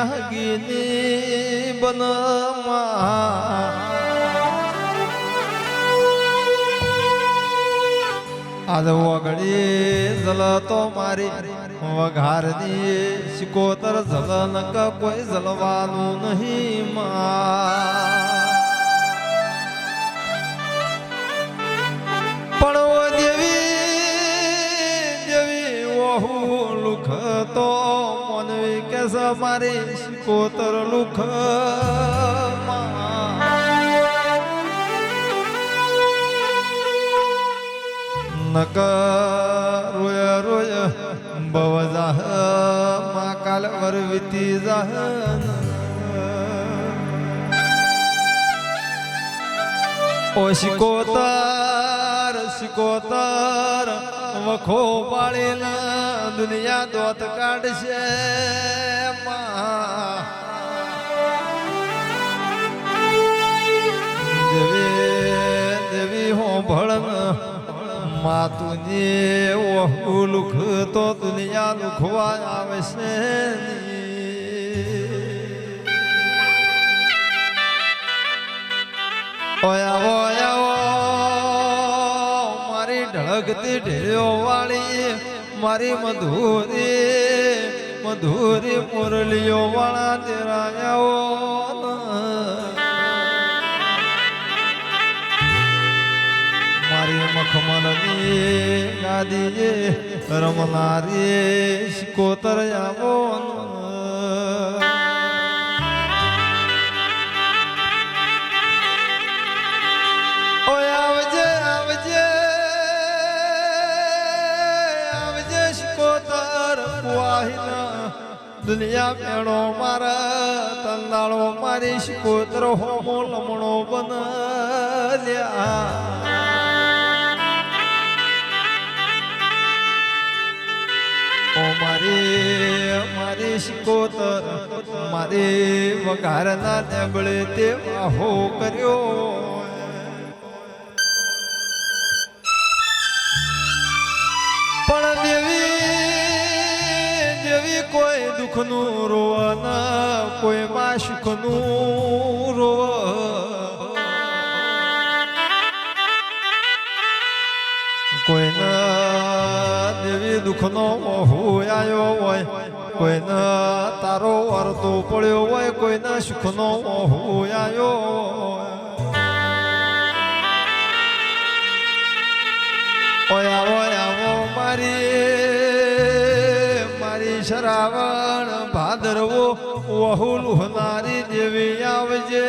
ત્યાગીની બનમાં આજ વગડી જલતો મારી, વઘારની શિકોતર જલનક કોઈ જલવાનું નહીં મા. પણ ઓ દેવી દેવી ઓહુ લુખ તો મનવી કે છે મારી શિકોતર લુખ નક રોય રોય બવ જાહ મા કાલ વર વીતી જાહ ઓ શિકોતર શિકોતર વખો પાળીને દુનિયા દોત કાઢશે. મા. દેવી હો ભળન, માતુજી, ઓહુ લુખ તો દુનિયા લુખવા આવશે ઓયા ઢળકતી ઢેળ્યો વાળી મારી મધુરી મધુરી મુરલીઓ વાળા તેરાયાઓ મારી મખમલની ગાદીએ રમનારી શિકોતર આવો. દુનિયા મેળો મારા, તંદાળો મારી શિકોતર હોમો લમણો બન મારી મારી શિકોતર, મારી વઘારના નેબળે તે વાહો કર્યો. કોઈ દુઃખનું રોવાના કોઈ માં સુખનું રોવ કોઈના દેવી દુઃખનો મોહ આવ્યો હોય, કોઈના તારો અર્ધો પડ્યો હોય, કોઈના સુખનો મોહ આવ્યો ઓય આવો આવો મારી મારી શ્રાવણ ભાદરવો વહુલ લુહનારી દેવી આવજે.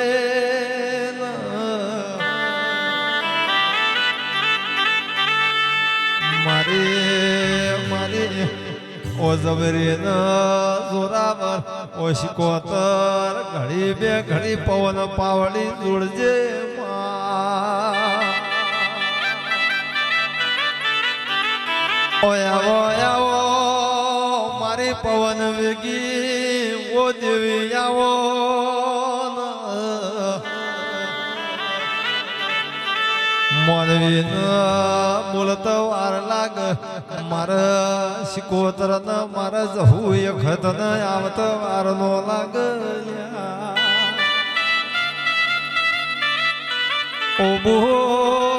મારી મારી, ઓ જબરી ન જોરાવર, ઓ શિકોતર, ઘડી બે ઘડી પવન પાવડી જોડજે ઓય પવન વેગી ઓ દેવી આવો મોનવી બોલત વાર લાગ, મારે શિકોતર ન મારે ખત ન આવત વાર નો લાગ ઓ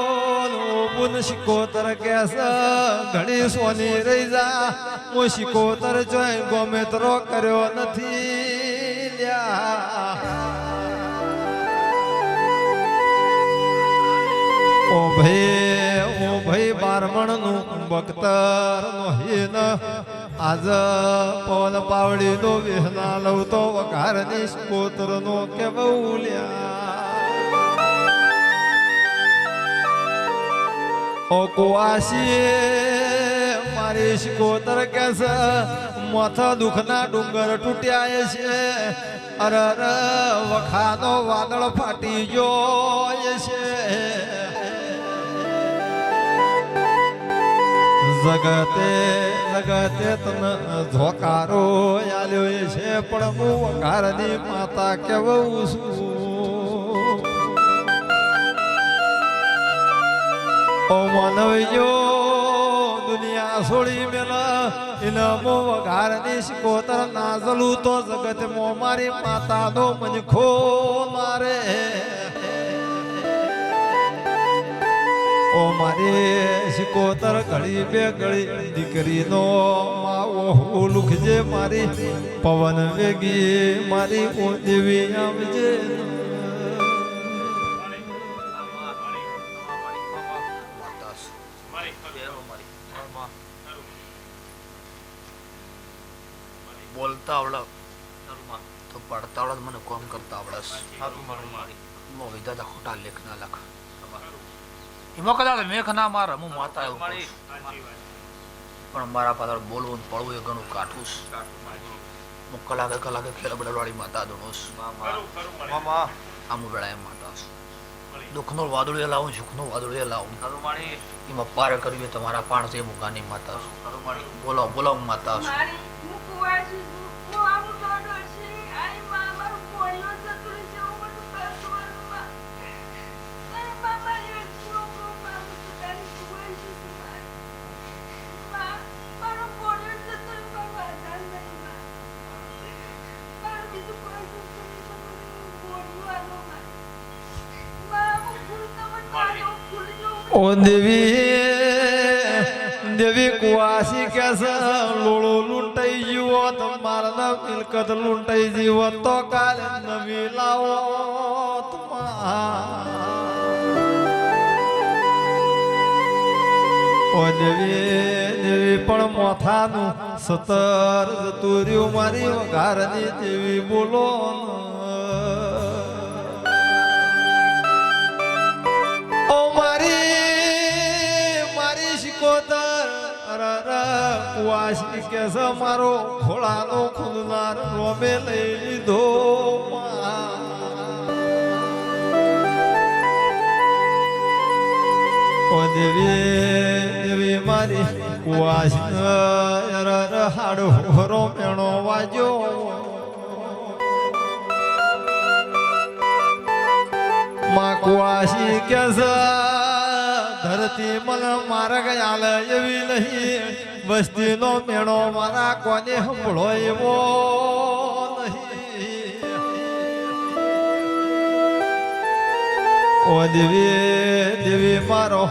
બુન શિકોતર કેસ ઘણી સોની રહી જા હું શિકોતર જોઈ ગમે તરો કર્યો નથી લ્યા. ઓ ભાઈ ઓ ભાઈ બારમણનું બખ્તર હિન આજ પવન પાવડી નો વિહના લવતો વઘારની નો કે ઓ કુવાસી મારી સગો તરકે છે માથા દુખના ડુંગર તૂટ્યા છે. અર અર, વખાનો વાદળ ફાટી ગયો છે. જગતે જગતે તને ધોકારો આલ્યો છે, પણ હું વઘારની માતા કેવું છું. ઓ માનવજો એની આસોળી મેલા, એના મો વઘારની શિકોતર નાઝલું તો જગતમાં મારી માતાનો મનખો મારે. ઓ મારી શિકોતર ઘડી બે ઘડી, દીકરીનો માવો ઓલુખજે મારી, પવન વેગી મારી ઓ દેવી આવજે એમાં કદાચ મેઘ ના મારે હું માતા એવું પણ મારા પાછળ બોલવું ને પડવું એ ઘણું કાઠું છે. હું કલાકે કલાકે ખેલબડવાળી માતા દોણું છું. આમ વેળા એમ માતા છું. દુઃખનો વાદળીએ લાવું સુખનો વાદળીએ લાવું. એમાં પાર કરવી તમારા પાણ છે મુકાની માતા છું. બોલો બોલો માતા છું. ઓ દેવી દેવી કુવાસી કે છે, લોળો લૂંટાઈ જીવો તો મારા મિલકત લૂંટાઈ જીવો તો કાલે નવી લાવો ઓ દેવી દેવી, પણ મોથાનું સતર જતું રહ્યું મારી વઘારની દેવી બોલો કુવાસી કે મારો ખોળાનો ખુદનાર રોમે લઈ લીધો દેવી દેવી મારી કુવાસ હાડો મેણો વાજ્યો માં કુવાસી કે ધરતી મન માર્ગ આલ એવી નહીં વસ્તીનો મેણો મારા કોને હંભળો એવો ઓ દેવી દેવી મારો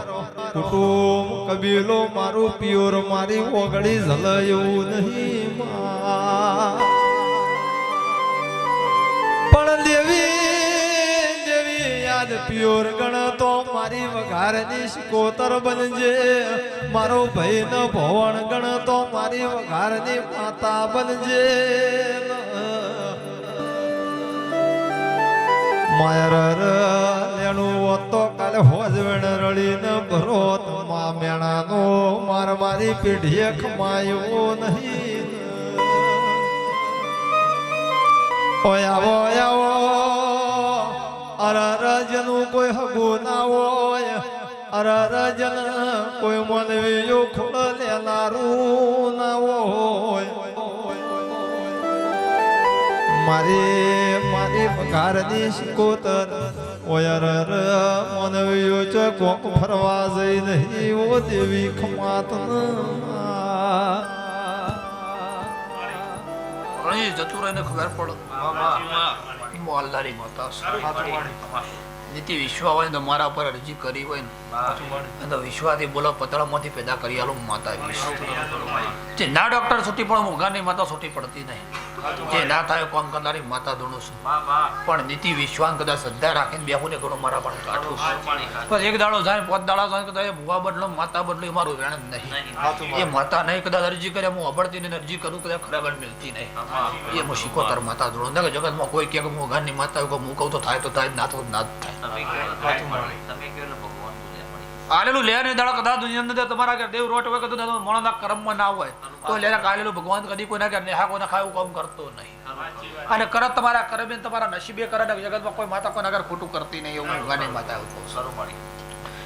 કુટુંબ કબીલો, મારું પિયોર, મારી ઓગળી ઝલયું નહીં પણ દેવી યાદ પ્યોર ગણ તો મારી વઘારની શિકોતર બનજે. મારો ભાઈ ન ભવન ગણ તો મારી વઘારની માતા બનજે. માયર લેણું તો કાલે હોજ રળીને ભરોત મા મેણાનો માર પેઢીએ ખમાયો નહીં. ઓય આવો જનું કોઈ હગુ ના હોય. અરે રજન કોઈ મનવી ખોલે લેનારું ના હોય. મારી મારી પગારની શિકોતર. ઓયર અરર મનવીયો છે કોક ફરવા જઈ નહીં ઓ દેવી ખમાત અહીં જતું રહીને ખબર પડે. મોહલ્લારી માતા નીતિ વિશ્વ હોય ને મારા પર અરજી કરી હોય ને તો વિશ્વાથી બોલો પતળામાંથી પેદા કરી આલો માતા જે ના ડોક્ટર છૂટી પડે મોઘાની માતા છૂટી પડતી નહીં. જે ના થાય કોમ કરનારી? માતા દોણું છું. પણ નીતિ વિશ્વાન કદાચ શ્રદ્ધા રાખીને બેહુ ને ઘણું મારા પણ કાઠું પણ એક દાડો જાય પોત દાડા જાય કદાચ એ ભૂવા બદલો માતા બદલો એ મારું વેણ જ નહીં. એ માતા નહીં કદાચ અરજી કરે હું અબડતી નહીં અરજી કરું કદાચ ખરાબર મિલતી નહીં. એ હું શીખોતર માતા દોણું. ને જગતમાં કોઈ કે હું ઘરની માતા હોય, હું કહું તો થાય તો થાય ના તો ના જ થાય. આલેલું લે ને દાડા કદાચ દુનિયાની અંદર તમારા ઘર દેવ રોટ હોય કદાચ મોણાના કર્મમાં ના હોય તો લે આલેલું ભગવાન કદી કોઈના ઘર નેહા કોના ખાય એવું કામ કરતો નહીં. અને કરત તમારા કરમે તમારા નસીબે કરે ને જગતમાં કોઈ માતા કોના ઘર ખોટું કરતી નહીં એવું ભગવાનની માતા એવું કહું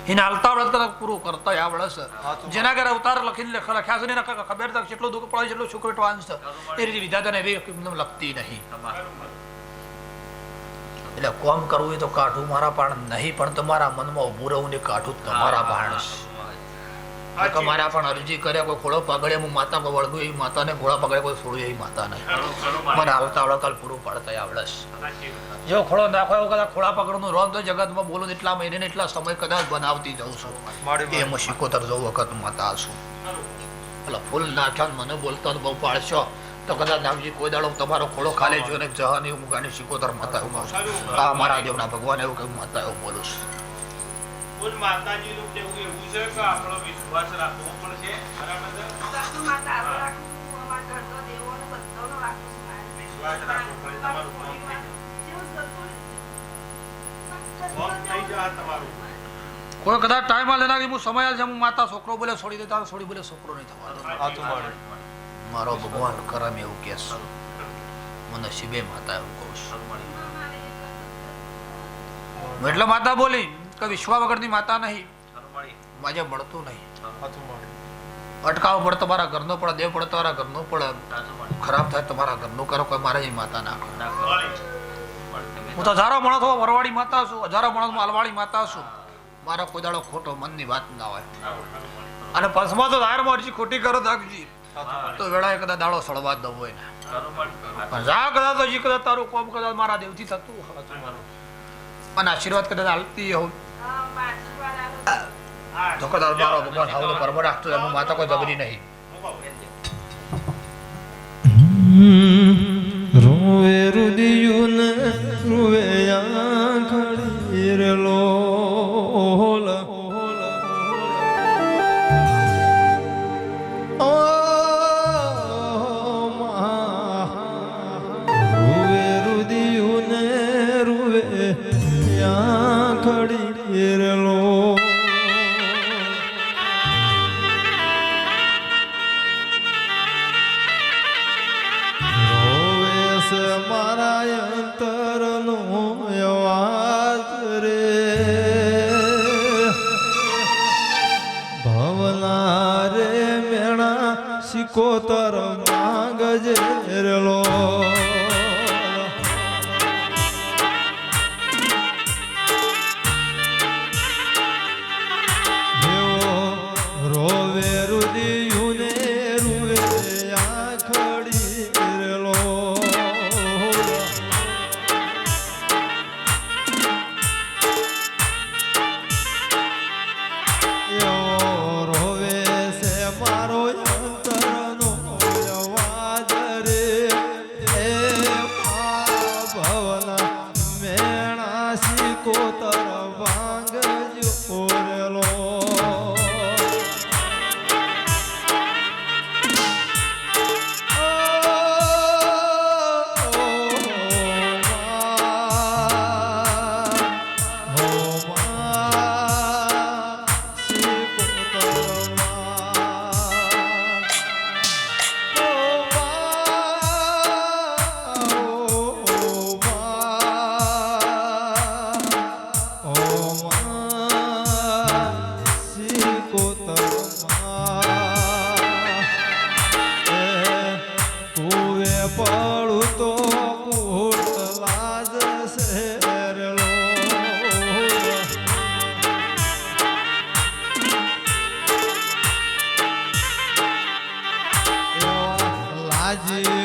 એને હાલતા વળતા પૂરું કરતા આવડે છે. જેના ઘરે અવતાર લખીને લખ- લખ્યા છે ને ખબર તક જેટલું દુઃખ પડે છે એટલું વેઠવાનું છે એ રીતે વિધાતાને એવી લખતી નહીં. એટલે કોમ કરવું એ તો કાઠું મારા પણ નહીં પણ તમારા મનમાં ઉભું રહું ને કાઠું તમારા પાણ મારા પણ અરજી કર્યા કોઈ ખોળો પગડે હું માતા કોઈ વળગું એ માતા ને ઘોડા પગડે કોઈ છોડું એ માતા નહીં મને આવતા આવડે કાલ પૂરું પડતા આવડે જો ખોળો નાખો એવું કદાચ ખોળા પકડનું રોમ તો જગતમાં બોલું એટલા મહિને એટલા સમય કદાચ બનાવતી જાઉં છું. એમાં શીખોતર જવું વખત માતા છું. એટલે ફૂલ નાખ્યા મને બોલતા બહુ પાડશો. તો કદાચ નામજી કોઈ દાડો તમારો ખોળો ખાલી જોઈને જવાની હું ગાની શીખોતર માતા હું આ મારા દેવના ભગવાન એવું કહ્યું માતા એવું બોલું છું. માતાજીનું કેવું એવું કે આપણો વિશ્વાસ રાખવો પડશે. વિશ્વાસ રાખવો પડે તમારું કોઈ કદાચ ટાઈમ આલે લેનારી હું સમય છે હું માતા છોકરો બોલે છોડી દેતા છોડી બોલે છોકરો નહીં થવાનો. મારો ભગવાન કરમ એવું કે મને શિબે માતા એવું કહું છું. એટલે માતા બોલી, કે વિશ્વા વગરની માતા નહીં. માજે મળતું નહીં. અટકાવ પડે તમારા ઘરનો પડે દેવ પડે તમારા ઘરનો પડે ખરાબ થાય તમારા ઘરનું કરો, કોઈ મારે માતા ના હું તો હજારો માણસ વરવાડી માતા છું, હજારો માણસ માલવાડી માતા છું. મારો કોઈ દાડો ખોટો મનની વાત ના હોય. અને પસમાં તો દાયરમાં અરજી ખોટી કરો દાખજી તો વેળાએ કદાચ દાડો સળવા દઉં હોય પણ જા કદાચ તો હજી કદાચ તારું કોમ કદાચ મારા દેવથી થતું હોય. અને આશીર્વાદ કદાચ હાલતી હોઉં. તો કદાચ મારો ભગવાન હાવલો પરમ રાખતો એમાં માતા કોઈ જબરી નહીં. રોવે રુદિયુન રૂવે સિકોતર માંગજે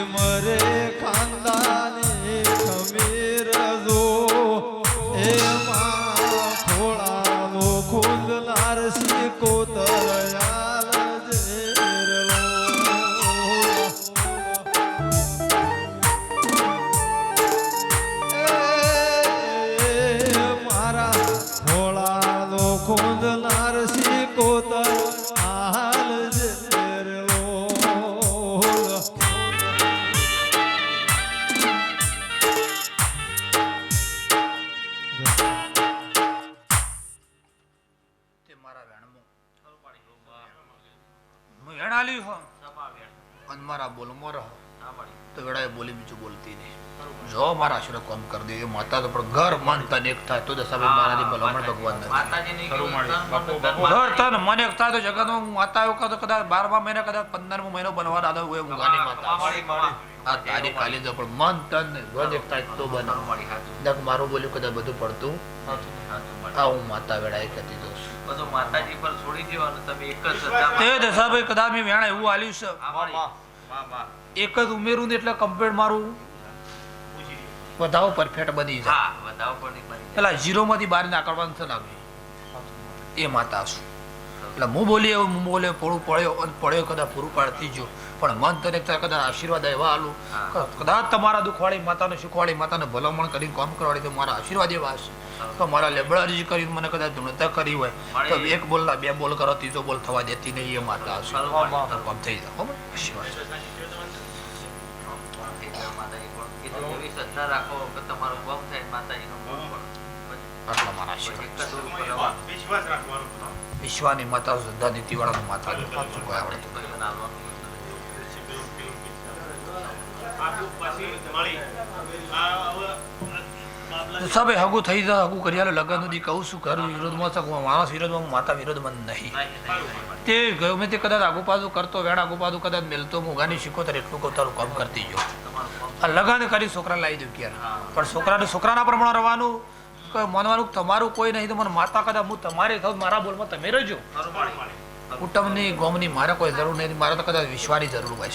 મરે ખાનદાની તન એક થાય તો દશાભાઈ મારાથી ભલામણ ભગવાન ઘર તન મન એક થાય તો જગતમાં હું માતા એવું કહું કદાચ બારમા મહિને કદાચ પંદરમો મહિનો બનવા દાદા હોય. હું ગાની માતા. આ તારી કાલી જો પણ મન તન ને એક થાય તો બને. દેખ મારું બોલ્યું કદાચ બધું પડતું. આ હું માતા વેળાએ કહેતી દઉં છું. બધું માતાજી પર છોડી દો તમે એક જ તે દશાભાઈ કદાચ મેં વેણા એવું આલ્યું છે. એક જ ઉમેરું ને એટલે કમ્પ્લેટ મારું. વધાવો પરફેક્ટ બની જાય હા વધાવો પણ બની જાય. પેલા ઝીરો માંથી બહાર નાકળવાનું છે લાગે એ માતા છું એટલે હું બોલી એવું હું બોલે પોળું પડ્યો અને પડ્યો કદાચ પૂરું પાડતી જો પણ મન તને કદાચ આશીર્વાદ એવા આલું કદાચ તમારા દુખવાળી માતાને સુખવાળી માતાને ભલામણ કરીને કામ કરવાડી તો મારા આશીર્વાદ એવા હશે તો મારા લેબડાજી કરીને મને કદાચ ધૂણતા કરી હોય તો એક બોલ ના બે બોલ કરો ત્રીજો બોલ થવા દેતી નહીં એ માતા હશે કામ થઈ જાય આશીર્વાદ. શ્રદ્ધા રાખો કે તમારો ભોગ થાય માતાજીનું મારા. વિશ્વાસ રાખવાનો વિશ્વાની માતા શ્રદ્ધા નીતિવાળાનું માતા કોઈ આવડે હગું થઈ જાય હગું કરી લગ્ન સુધી કહું છું ઘર વિરોધમાં માણસ વિરોધમાં માતા વિરોધમાં નહીં. તે ગમે તે કદાચ આગુ પાછું કરતો વેણ આગુ પાછું કદાચ મેલતો શીખો તારે એટલું કહું તારું કામ કરતી જો તમારું કામ આ લગ્ન કરી છોકરા લાવી દઉં ક્યારે? પણ છોકરાને છોકરાના પ્રમાણે રહેવાનું માનવાનું તમારું કોઈ નહીં તો મને માતા કદાચ હું તમારે થાવ મારા બોલમાં તમે રહેજો. કુટુંબની ગોમની મારે કોઈ જરૂર નહીં મારે તો કદાચ વિશ્વાની જરૂર હોય